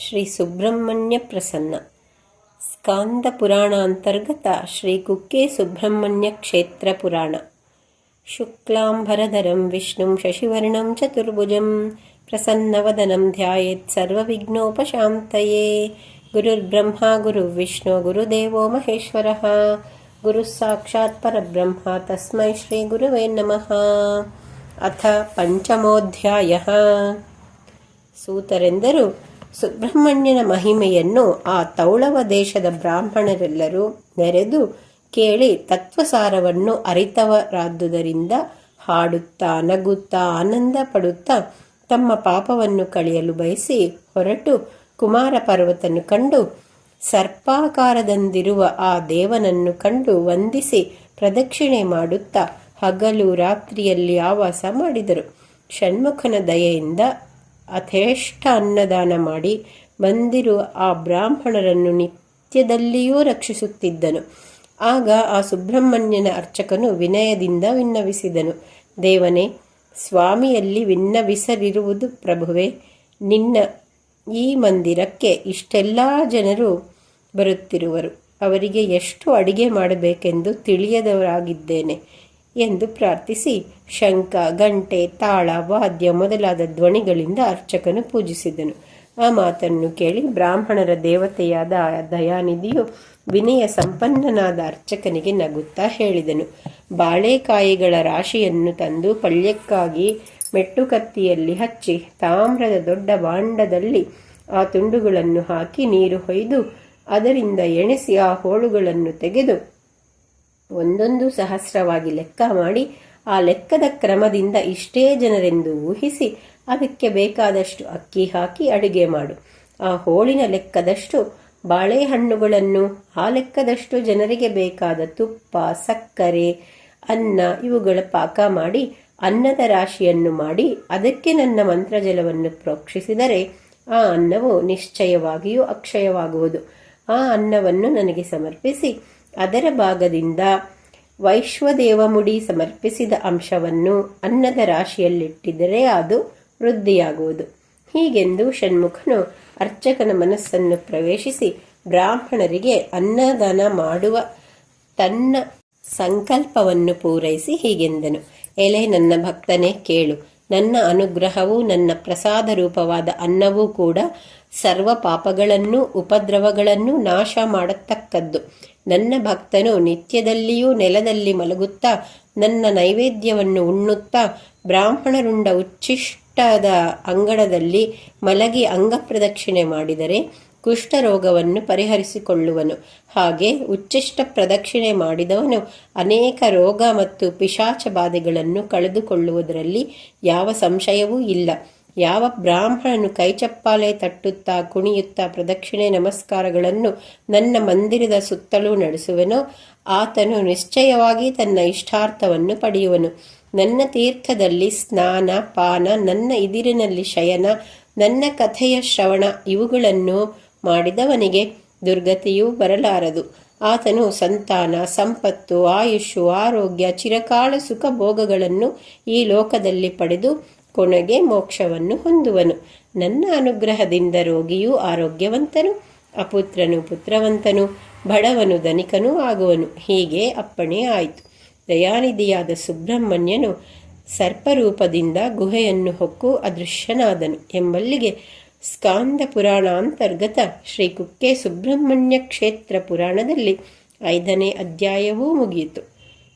ಶ್ರೀ ಸುಬ್ರಹ್ಮಣ್ಯ ಪ್ರಸನ್ನ ಸ್ಕಾಂದ ಪುರಾಣ ಅಂತರ್ಗತ ಶ್ರೀ ಕುಕ್ಕೆ ಸುಬ್ರಹ್ಮಣ್ಯ ಕ್ಷೇತ್ರ ಪುರಾಣ ಶುಕ್ಲಾಂಬರಧರಂ ವಿಷ್ಣುಂ ಶಶಿವರ್ಣಂ ಚತುರ್ಭುಜಂ ಪ್ರಸನ್ನವದನಂ ಧ್ಯಾಯೇತ್ ಸರ್ವವಿಘ್ನೋಪಶಾಂತಯೇ ಗುರುರ್ಬ್ರಹ್ಮ ಗುರುರ್ವಿಷ್ಣು ಗುರುದೇವೋ ಮಹೇಶ್ವರಃ ಗುರುಃ ಸಾಕ್ಷಾತ್ ಪರಬ್ರಹ್ಮ ತಸ್ಮೈ ಶ್ರೀ ಗುರುವೇ ನಮಃ ಅಥ ಪಂಚಮೋಧ್ಯಾಯ ಸೂತರೆಂದರು ಸುಬ್ರಹ್ಮಣ್ಯನ ಮಹಿಮೆಯನ್ನು ಆ ತೌಳವ ದೇಶದ ಬ್ರಾಹ್ಮಣರೆಲ್ಲರೂ ನೆರೆದು ಕೇಳಿ ತತ್ವಸಾರವನ್ನು ಅರಿತವರಾದುದರಿಂದ ಹಾಡುತ್ತಾ ನಗುತ್ತಾ ಆನಂದ ಪಡುತ್ತಾ ತಮ್ಮ ಪಾಪವನ್ನು ಕಳೆಯಲು ಬಯಸಿ ಹೊರಟು ಕುಮಾರ ಪರ್ವತನ್ನು ಕಂಡು ಸರ್ಪಾಕಾರದಂದಿರುವ ಆ ದೇವನನ್ನು ಕಂಡು ವಂದಿಸಿ ಪ್ರದಕ್ಷಿಣೆ ಮಾಡುತ್ತಾ ಹಗಲು ರಾತ್ರಿಯಲ್ಲಿ ಆವಾಸ ಮಾಡಿದರು. ಷಣ್ಮುಖನ ದಯೆಯಿಂದ ಅಥೇಷ್ಟ ಅನ್ನದಾನ ಮಾಡಿ ಬಂದಿರುವ ಆ ಬ್ರಾಹ್ಮಣರನ್ನು ನಿತ್ಯದಲ್ಲಿಯೂ ರಕ್ಷಿಸುತ್ತಿದ್ದನು. ಆಗ ಆ ಸುಬ್ರಹ್ಮಣ್ಯನ ಅರ್ಚಕನು ವಿನಯದಿಂದ ವಿನ್ನವಿಸಿದನು. ದೇವನೇ, ಸ್ವಾಮಿಯಲ್ಲಿ ವಿನ್ನವಿಸಲಿರುವುದು ಪ್ರಭುವೆ, ನಿನ್ನ ಈ ಮಂದಿರಕ್ಕೆ ಇಷ್ಟೆಲ್ಲ ಜನರು ಬರುತ್ತಿರುವರು. ಅವರಿಗೆ ಎಷ್ಟು ಅಡಿಗೆ ಮಾಡಬೇಕೆಂದು ತಿಳಿಯದವರಾಗಿದ್ದೇನೆ. ಎಂದು ಪ್ರಾರ್ಥಿಸಿ. ಶಂಖ, ಗಂಟೆ, ತಾಳ, ವಾದ್ಯ ಮೊದಲಾದ ಧ್ವನಿಗಳಿಂದ ಅರ್ಚಕನು ಪೂಜಿಸಿದನು. ಆ ಮಾತನ್ನು ಕೇಳಿ ಬ್ರಾಹ್ಮಣರ ದೇವತೆಯಾದ ದಯಾನಿಧಿಯು ವಿನಯ ಸಂಪನ್ನನಾದ ಅರ್ಚಕನಿಗೆ ನಗುತ್ತಾ ಹೇಳಿದನು. ಬಾಳೆಕಾಯಿಗಳ ರಾಶಿಯನ್ನು ತಂದು ಪಳ್ಯಕ್ಕಾಗಿ ಮೆಟ್ಟುಕತ್ತಿಯಲ್ಲಿ ಹಚ್ಚಿ ತಾಮ್ರದ ದೊಡ್ಡ ಬಾಂಡದಲ್ಲಿ ಆ ತುಂಡುಗಳನ್ನು ಹಾಕಿ ನೀರು ಹೊಯ್ದು ಅದರಿಂದ ಎಣೆಸಿ ಆ ಹೋಳುಗಳನ್ನು ತೆಗೆದು ಒಂದೊಂದು ಸಹಸ್ರವಾಗಿ ಲೆಕ್ಕ ಮಾಡಿ ಆ ಲೆಕ್ಕದ ಕ್ರಮದಿಂದ ಇಷ್ಟೇ ಜನರೆಂದು ಊಹಿಸಿ ಅದಕ್ಕೆ ಬೇಕಾದಷ್ಟು ಅಕ್ಕಿ ಹಾಕಿ ಅಡುಗೆ ಮಾಡು. ಆ ಹೋಳಿನ ಲೆಕ್ಕದಷ್ಟು, ಬಾಳೆಹಣ್ಣುಗಳನ್ನು ಆ ಲೆಕ್ಕದಷ್ಟು ಜನರಿಗೆ ಬೇಕಾದ ತುಪ್ಪ, ಸಕ್ಕರೆ, ಅನ್ನ ಇವುಗಳ ಪಾಕ ಮಾಡಿ, ಅನ್ನದ ರಾಶಿಯನ್ನು ಮಾಡಿ, ಅದಕ್ಕೆ ನನ್ನ ಮಂತ್ರಜಲವನ್ನು ಪ್ರೋಕ್ಷಿಸಿದರೆ ಆ ಅನ್ನವು ನಿಶ್ಚಯವಾಗಿಯೂ ಅಕ್ಷಯವಾಗುವುದು. ಆ ಅನ್ನವನ್ನು ನನಗೆ ಸಮರ್ಪಿಸಿ ಅದರ ಭಾಗದಿಂದ ವೈಶ್ವದೇವಮುಡಿ ಸಮರ್ಪಿಸಿದ ಅಂಶವನ್ನು ಅನ್ನದ ರಾಶಿಯಲ್ಲಿಟ್ಟಿದರೆ ಅದು ವೃದ್ಧಿಯಾಗುವುದು. ಹೀಗೆಂದು ಷಣ್ಮುಖನು ಅರ್ಚಕನ ಮನಸ್ಸನ್ನು ಪ್ರವೇಶಿಸಿ ಬ್ರಾಹ್ಮಣರಿಗೆ ಅನ್ನದಾನ ಮಾಡುವ ತನ್ನ ಸಂಕಲ್ಪವನ್ನು ಪೂರೈಸಿ ಹೀಗೆಂದನು. ಎಲೆ, ನನ್ನ ಭಕ್ತನೇ, ಕೇಳು. ನನ್ನ ಅನುಗ್ರಹವು, ನನ್ನ ಪ್ರಸಾದ ರೂಪವಾದ ಅನ್ನವೂ ಕೂಡ ಸರ್ವ ಪಾಪಗಳನ್ನು, ಉಪದ್ರವಗಳನ್ನು ನಾಶ ಮಾಡತಕ್ಕದ್ದು. ನನ್ನ ಭಕ್ತನು ನಿತ್ಯದಲ್ಲಿಯೂ ನೆಲದಲ್ಲಿ ಮಲಗುತ್ತಾ ನನ್ನ ನೈವೇದ್ಯವನ್ನು ಉಣ್ಣುತ್ತಾ ಬ್ರಾಹ್ಮಣರುಂಡ ಉಚ್ಚಿಷ್ಟದ ಅಂಗಣದಲ್ಲಿ ಮಲಗಿ ಅಂಗಪ್ರದಕ್ಷಿಣೆ ಮಾಡಿದರೆ ಕುಷ್ಠರೋಗವನ್ನು ಪರಿಹರಿಸಿಕೊಳ್ಳುವನು. ಹಾಗೆ ಉಚ್ಚಿಷ್ಟ ಪ್ರದಕ್ಷಿಣೆ ಮಾಡಿದವನು ಅನೇಕ ರೋಗ ಮತ್ತು ಪಿಶಾಚ ಬಾಧೆಗಳನ್ನು ಕಳೆದುಕೊಳ್ಳುವುದರಲ್ಲಿ ಯಾವ ಸಂಶಯವೂ ಇಲ್ಲ. ಯಾವ ಬ್ರಾಹ್ಮಣನು ಕೈಚಪ್ಪಾಲೆ ತಟ್ಟುತ್ತಾ ಕುಣಿಯುತ್ತಾ ಪ್ರದಕ್ಷಿಣೆ ನಮಸ್ಕಾರಗಳನ್ನು ನನ್ನ ಮಂದಿರದ ಸುತ್ತಲೂ ನಡೆಸುವನೋ, ಆತನು ನಿಶ್ಚಯವಾಗಿ ತನ್ನ ಇಷ್ಟಾರ್ಥವನ್ನು ಪಡೆಯುವನು. ನನ್ನ ತೀರ್ಥದಲ್ಲಿ ಸ್ನಾನ, ಪಾನ, ನನ್ನ ಇದಿರಿನಲ್ಲಿ ಶಯನ, ನನ್ನ ಕಥೆಯ ಶ್ರವಣ ಇವುಗಳನ್ನು ಮಾಡಿದವನಿಗೆ ದುರ್ಗತಿಯೂ ಬರಲಾರದು. ಆತನು ಸಂತಾನ, ಸಂಪತ್ತು, ಆಯುಷು, ಆರೋಗ್ಯ, ಚಿರಕಾಲ ಸುಖ ಭೋಗಗಳನ್ನು ಈ ಲೋಕದಲ್ಲಿ ಪಡೆದು ಕೊನೆಗೆ ಮೋಕ್ಷವನ್ನು ಹೊಂದುವನು. ನನ್ನ ಅನುಗ್ರಹದಿಂದ ರೋಗಿಯೂ ಆರೋಗ್ಯವಂತನು, ಅಪುತ್ರನು ಪುತ್ರವಂತನು, ಬಡವನು ಧನಿಕನೂ ಆಗುವನು. ಹೀಗೆ ಅಪ್ಪಣೆ ಆಯಿತು. ದಯಾನಿಧಿಯಾದ ಸುಬ್ರಹ್ಮಣ್ಯನು ಸರ್ಪರೂಪದಿಂದ ಗುಹೆಯನ್ನು ಹೊಕ್ಕು ಅದೃಶ್ಯನಾದನು. ಎಂಬಲ್ಲಿಗೆ ಸ್ಕಾಂದ ಪುರಾಣಾಂತರ್ಗತ ಶ್ರೀ ಕುಕ್ಕೆ ಸುಬ್ರಹ್ಮಣ್ಯ ಕ್ಷೇತ್ರ ಪುರಾಣದಲ್ಲಿ ಐದನೇ ಅಧ್ಯಾಯವೂ ಮುಗಿಯಿತು.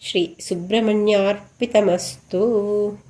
ಶ್ರೀ ಸುಬ್ರಹ್ಮಣ್ಯಾರ್ಪಿತಮಸ್ತು.